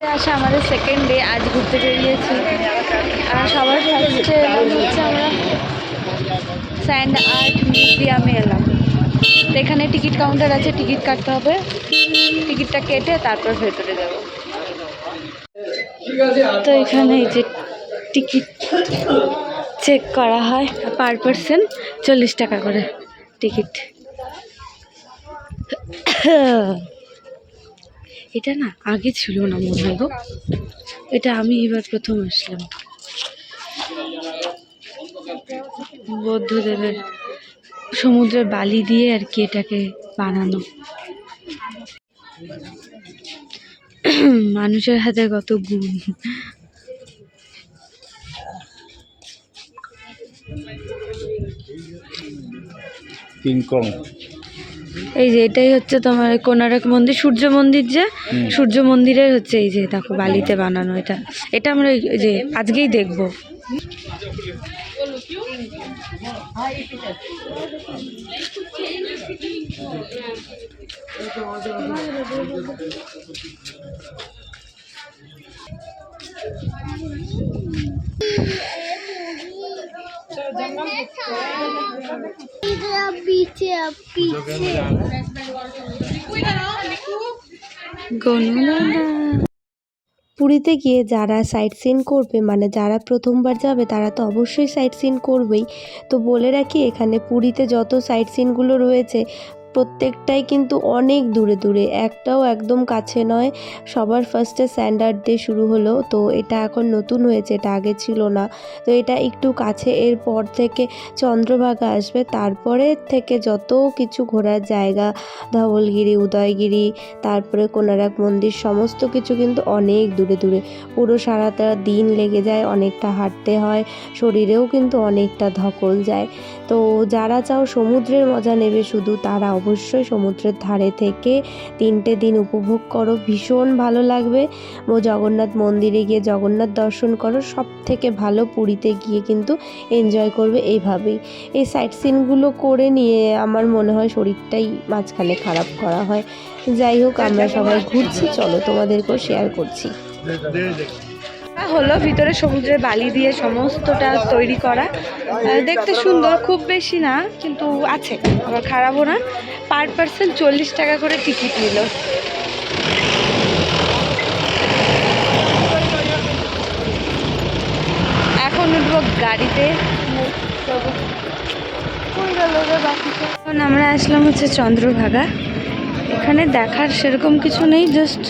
আসে আমাদের second day আজ ঘুরতে বেরিয়েছি। আর সবার ফার্স্টে হচ্ছে আমরা স্যান্ড আর্ট মিউজিয়ামে এলাম। তো এখানে টিকিট কাউন্টার আছে টিকিট কাটতে হবে। টিকিটটা কেটে তারপর ভেতরে যাব। তো এখানে এই যে টিকিট চেক করা হয় পার পার্সন চল্লিশ টাকা করে টিকিট এটা না আগে ছিল না মনে হয় এটা আমি এবার প্রথম আসলাম। বৌদ্ধদেবের সমুদ্রের বালি দিয়ে আর কি এটাকে বানানো। মানুষের হাতে কত গুণ। কিংকং এই যে এটাই হচ্ছে তোমার কোনারক মন্দির সূর্য মন্দির যে সূর্য মন্দিরের হচ্ছে এই যে দেখো বালিতে বানানো এটা এটা আমরা যে আজকেই দেখব Thank you. পুরীতে গিয়ে যারা সাইট সিন করবে মানে যারা প্রথমবার যাবে, তারা তো অবশ্যই সাইট সিন করবেই। তো বলে রাখি, এখানে পুরীতে যত সাইট সিনগুলো রয়েছে প্রত্যেকটাই কিন্তু অনেক দূরে দূরে, একটাও একদম কাছে নয়। সবার ফার্স্টে স্যান্ডার্ড ডে শুরু হলো, তো এটা এখন নতুন হয়েছে, এটা আগে ছিল না। তো এটা একটু কাছে, এরপর থেকে চন্দ্রভাগা আসবে, তারপরে থেকে যত কিছু ঘোরার জায়গা, ধবলগিরি, উদয়গিরি, তারপরে কোনারক মন্দির, সমস্ত কিছু কিন্তু অনেক দূরে দূরে। পুরো সারাটা দিন লেগে যায়, অনেকটা হাঁটতে হয়, শরীরেও কিন্তু অনেকটা ধকল যায়। তো যারা চাও সমুদ্রের মজা নেবে শুধু তারা অবশ্যই সমুদ্রের ধারে থেকে তিনটে দিন উপভোগ করো। ভীষণ ভালো লাগবে। ও জগন্নাথ মন্দিরে গিয়ে জগন্নাথ দর্শন করো। সব থেকে ভালো পুরীতে গিয়ে কিন্তু এনজয় করবে এইভাবেই। এই সাইট সিনগুলো করে নিয়ে আমার মনে হয় শরীরটাই মাঝখানে খারাপ করা হয়। যাই হোক, আমরা সবাই ঘুরছি। চলো তোমাদেরকেও শেয়ার করছি। হলো ভিতরে সমুদ্রের বালি দিয়ে সমস্তটা তৈরি করা। দেখতে সুন্দর, খুব বেশি না, কিন্তু আছে, আবার খারাপও না। পার পার্সন চল্লিশ টাকা করে টিকিট নিল। এখন উঠবো গাড়িতে? এখন আমরা আসলাম হচ্ছে চন্দ্রভাগা। এখানে দেখার সেরকম কিছু নেই জাস্ট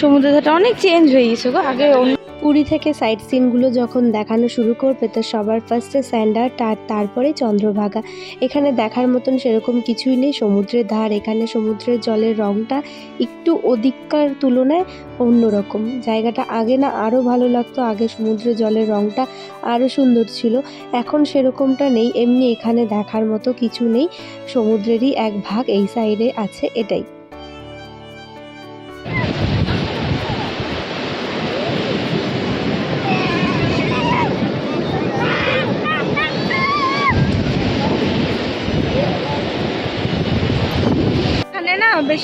সমুদ্রটা অনেক চেঞ্জ হয়ে গেছে গো। আগে অন্য পুরী থেকে সাইট সিনগুলো যখন দেখানো শুরু করবে, তো সবার ফার্স্টে স্যান্ডার তারপরে চন্দ্রভাগা। এখানে দেখার মতন সেরকম কিছুই নেই। সমুদ্রের ধার, এখানে সমুদ্রের জলের রঙটা একটু ওদিককার তুলনায় অন্যরকম। জায়গাটা আগে না আরও ভালো লাগতো, আগে সমুদ্রের জলের রঙটা আরও সুন্দর ছিল। এখন সেরকমটা নেই, এমনি এখানে দেখার মতো কিছু নেই। সমুদ্রেরই এক ভাগ, এই সাইডে আছে এটাই।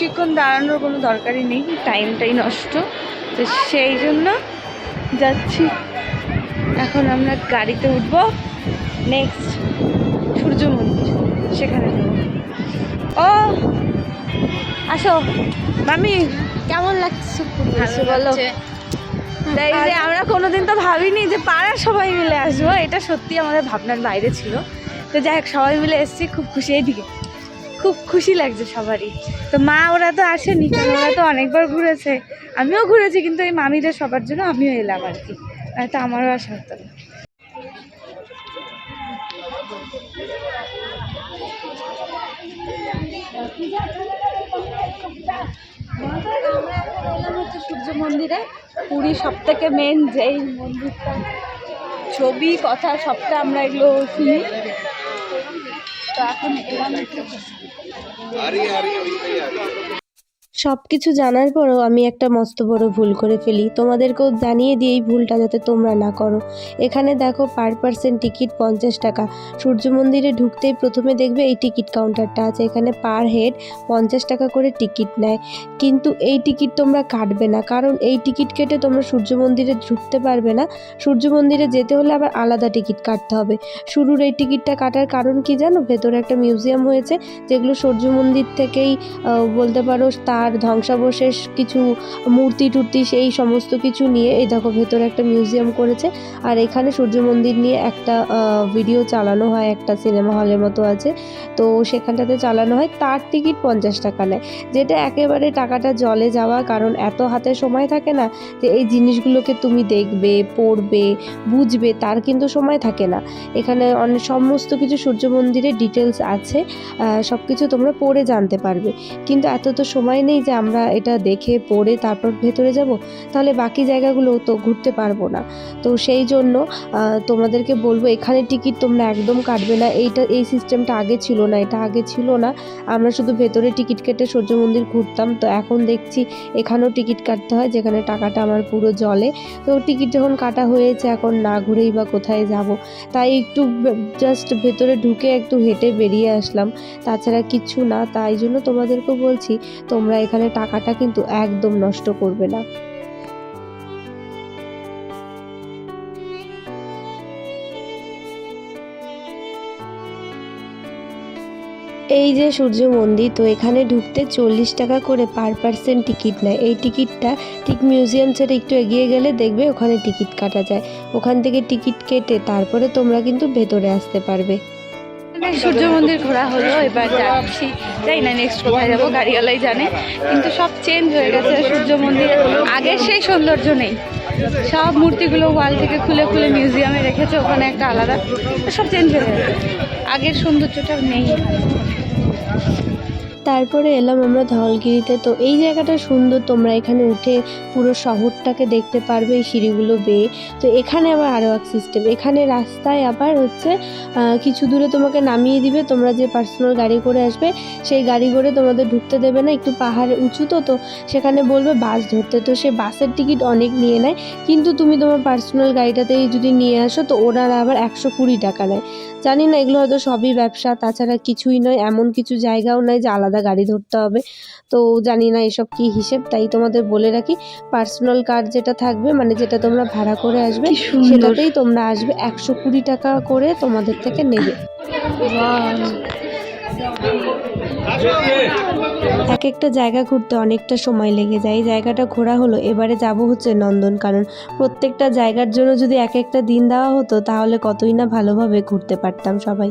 বেশিক্ষণ দাঁড়ানোর কোনো দরকারই নেই টাইমটাই নষ্ট। তো সেই জন্য যাচ্ছি। এখন আমরা গাড়িতে উঠব। নেক্সট সূর্য মন্দির সেখানে যাব। ও আসো। মামি কেমন লাগছে? বলো। তাই যে আমরা কোনোদিন তো ভাবিনি যে পাড়ার সবাই মিলে আসব। এটা সত্যি আমাদের ভাবনার বাইরে ছিল। তো যাই হোক সবাই মিলে এসেছি খুব খুশি। এইদিকে। খুব খুশি লাগছে সবারই। তো মা, ওরা তো আসেনি, কারণ ওরা তো অনেকবার ঘুরেছে। আমিও ঘুরেছি, কিন্তু এই মামিদের সবার জন্য আমিও এলাম আর কি। তো আমারও আসা হতো না সূর্য মন্দিরে পুরী সব থেকে মেন যেই মন্দিরটা। ছবি, কথা, সবটা আমরা এগুলো শুনি। तो आखिर आ रही है आ रही है वही সব কিছু জানার পরও আমি একটা মস্ত বড় ভুল করে ফেলি। তোমাদেরকেও জানিয়ে দিয়ে এই ভুলটা যাতে তোমরা না করো। এখানে দেখো পার পার্সেন্ট টিকিট পঞ্চাশ টাকা। সূর্য মন্দিরে ঢুকতেই প্রথমে দেখবে এই টিকিট কাউন্টারটা আছে। এখানে পার হেড পঞ্চাশ টাকা করে টিকিট নেয়। কিন্তু এই টিকিট তোমরা কাটবে না। কারণ এই টিকিট কেটে তোমরা সূর্য মন্দিরে ঢুকতে পারবে না। সূর্য মন্দিরে যেতে হলে আবার আলাদা টিকিট কাটতে হবে। শুরুর এই টিকিটটা কাটার কারণ কি জানো? ভেতরে একটা মিউজিয়াম হয়েছে। যেগুলো সূর্য মন্দির থেকেই বলতে পারো, তার ধ্বংসাবশেষ, কিছু মূর্তি টুর্তি, সেই সমস্ত কিছু নিয়ে এই দেখো ভেতরে একটা মিউজিয়াম করেছে। আর এখানে সূর্য মন্দির নিয়ে একটা ভিডিও চালানো হয়, একটা সিনেমা হলের মতো আছে। তো সেখানটাতে চালানো হয়, তার টিকিট পঞ্চাশ টাকা নেয়। যেটা একেবারে টাকাটা জলে যাওয়া, কারণ এত হাতে সময় থাকে না যে এই জিনিসগুলোকে তুমি দেখবে, পড়বে, বুঝবে, তার কিন্তু সময় থাকে না। এখানে অনেক সমস্ত কিছু সূর্য মন্দিরের ডিটেলস আছে সব কিছু তোমরা পড়ে জানতে পারবে। কিন্তু এত তো সময় নেই যে আমরা এটা দেখে পড়ে তারপর ভেতরে যাব, তাহলে বাকি জায়গাগুলো তো ঘুরতে পারব না। তো সেই জন্য তোমাদেরকে বলব এখানে টিকিট তোমরা একদম কাটবে না। এইটা, এই সিস্টেমটা আগে ছিল না, এটা আগে ছিল না। আমরা শুধু ভেতরে টিকিট কেটে সূর্য মন্দির ঘুরতাম। তো এখন দেখছি এখানেও টিকিট কাটতে হয়, যেখানে টাকাটা আমার পুরো জলে। তো টিকিট যখন কাটা হয়েছে, এখন না ঘুরেই বা কোথায় যাব। তাই একটু জাস্ট ভেতরে ঢুকে একটু হেঁটে বেরিয়ে আসলাম। তাছাড়া কিছু না, তাই জন্য তোমাদেরকেও বলছি, তোমরা এখানে টাকাটা কিন্তু একদম নষ্ট করবে না। এই যে সূর্য মন্দির, তো এখানে ঢুকতে চল্লিশ টাকা করে পার পার্সেন্ট টিকিট নেয়। এই টিকিটটা ঠিক মিউজিয়াম ছেড়ে একটু এগিয়ে গেলে দেখবে ওখানে টিকিট কাটা যায়। ওখান থেকে টিকিট কেটে তারপরে তোমরা কিন্তু ভেতরে আসতে পারবে। সূর্য মন্দির ঘোরা হলো, এবার যাচ্ছি। যাই না নেক্সট কোথায় যাব, গাড়িওয়ালাই জানে। কিন্তু সব চেঞ্জ হয়ে গেছে, সূর্য মন্দির আগের সেই সৌন্দর্য নেই। সব মূর্তিগুলো ওয়াল থেকে খুলে খুলে মিউজিয়ামে রেখেছে, ওখানে একটা আলাদা। সব চেঞ্জ হয়ে গেছে। আগের সৌন্দর্যটা নেই। তারপরে এলাম আমরা ধলগিরিতে। তো এই জায়গাটা সুন্দর, তোমরা এখানে উঠে পুরো শহরটাকে দেখতে পারবে এই সিঁড়িগুলো বেয়ে। তো এখানে আবার আরও এক সিস্টেম এখানে রাস্তায় আবার হচ্ছে কিছু দূরে তোমাকে নামিয়ে দিবে, তোমরা যে পার্সোনাল গাড়ি করে আসবে, সেই গাড়ি করে তোমাদের ঢুকতে দেবে না, একটু পাহাড়ে উঁচু তো তো সেখানে বলবে বাস ধরতে। তো সে বাসের টিকিট অনেক নিয়ে নেয়, কিন্তু তুমি তোমার পার্সোনাল গাড়িটাতেই যদি নিয়ে আসো, তো ওনারা আবার একশো কুড়ি টাকা নেয়। জানি না, এগুলো হয়তো সবই ব্যবসা, তাছাড়া কিছুই নয়, এমন কিছু জায়গাও নয় যে আলাদা গাড়ি ধরতে হবে। তো জানি না এসব কি হিসেব তাই তোমাদের বলে রাখি পার্সোনাল কার যেটা থাকবে মানে যেটা তোমরা ভাড়া করে আসবে সেটাতেই তোমরা আসবে একশো কুড়ি টাকা করে তোমাদের থেকে নেবে। এক একটা জায়গা ঘুরতে অনেকটা সময় লেগে যায়। এই জায়গাটা ঘোরা হলো এবারে যাব হচ্ছে নন্দনকানন প্রত্যেকটা জায়গার জন্য যদি এক একটা দিন দেওয়া হতো তাহলে কতই না ভালোভাবে ঘুরতে পারতাম সবাই।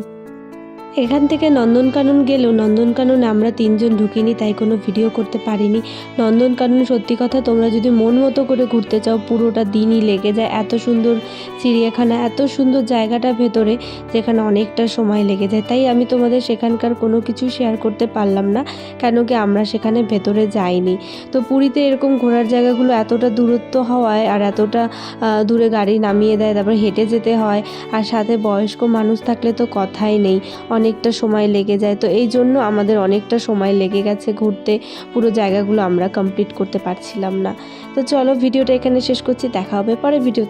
এখান থেকে নন্দনকানন গেলেও নন্দনকাননে আমরা তিনজন ঢুকিনি, তাই কোনো ভিডিও করতে পারিনি। নন্দনকানন সত্যি কথা, তোমরা যদি মন মতো করে ঘুরতে চাও, পুরোটা দিনই লেগে যায়। এত সুন্দর চিড়িয়াখানা, এত সুন্দর জায়গাটা ভেতরে, যেখানে অনেকটা সময় লেগে যায়। তাই আমি তোমাদের সেখানকার কোনো কিছু শেয়ার করতে পারলাম না, কেন কি আমরা সেখানে ভেতরে যাইনি। তো পুরীতে এরকম ঘোরার জায়গাগুলো এতটা দূরত্ব হওয়ায়, আর এতটা দূরে গাড়ি নামিয়ে দেয়, তারপর হেঁটে যেতে হয়, আর সাথে বয়স্ক মানুষ থাকলে তো কথাই নেই। অনেকটা সময় লেগে যায়। তো এই জন্য আমাদের অনেকটা সময় লেগে গেছে ঘুরতে। পুরো জায়গাগুলো আমরা কমপ্লিট করতে পারছিলাম না। তো চলো, ভিডিওটা এখানে শেষ করছি। দেখা হবে পরে ভিডিও